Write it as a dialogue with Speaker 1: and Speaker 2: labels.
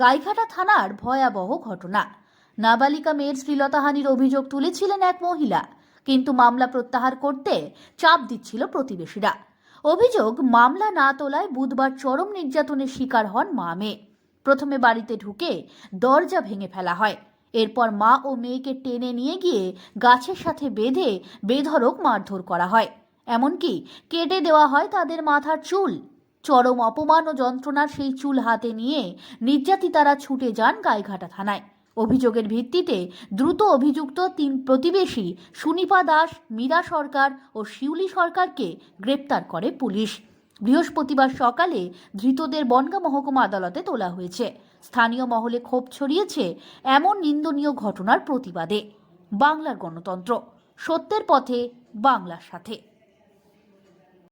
Speaker 1: গাইঘাটা থানার ভয়াবহ ঘটনা। নাবালিকা মেয়ের শ্লীলতাহানির অভিযোগ তুলেছিলেন এক মহিলা, কিন্তু মামলা প্রত্যাহার করতে চাপ দিচ্ছিল প্রতিবেশীরা। অভিযোগ, মামলা না তোলায় বুধবার চরম নির্যাতনের শিকার হন মা মেয়ে। প্রথমে বাড়িতে ঢুকে দরজা ভেঙে ফেলা হয়। এরপর মা ও মেয়েকে টেনে নিয়ে গিয়ে গাছের সাথে বেঁধে বেধড়ক মারধর করা হয়। এমনকি কেটে দেওয়া হয় তাদের মাথার চুল। চরম অপমান ও যন্ত্রণার সেই চুল হাতে নিয়ে নির্যাতিতারা ছুটে যান গাইঘাটা থানায়। অভিযোগের ভিত্তিতে দ্রুত অভিযুক্ত তিন প্রতিবেশী সুনিপা দাস, মীরা সরকার ও শিউলি সরকারকে গ্রেপ্তার করে পুলিশ। বৃহস্পতিবার সকালে ধৃতদের বনগা মহকুমা আদালতে তোলা হয়েছে। স্থানীয় মহলে ক্ষোভ ছড়িয়েছে এমন নিন্দনীয় ঘটনার প্রতিবাদে। বাংলার গণতন্ত্র, সত্যের পথে বাংলার সাথে।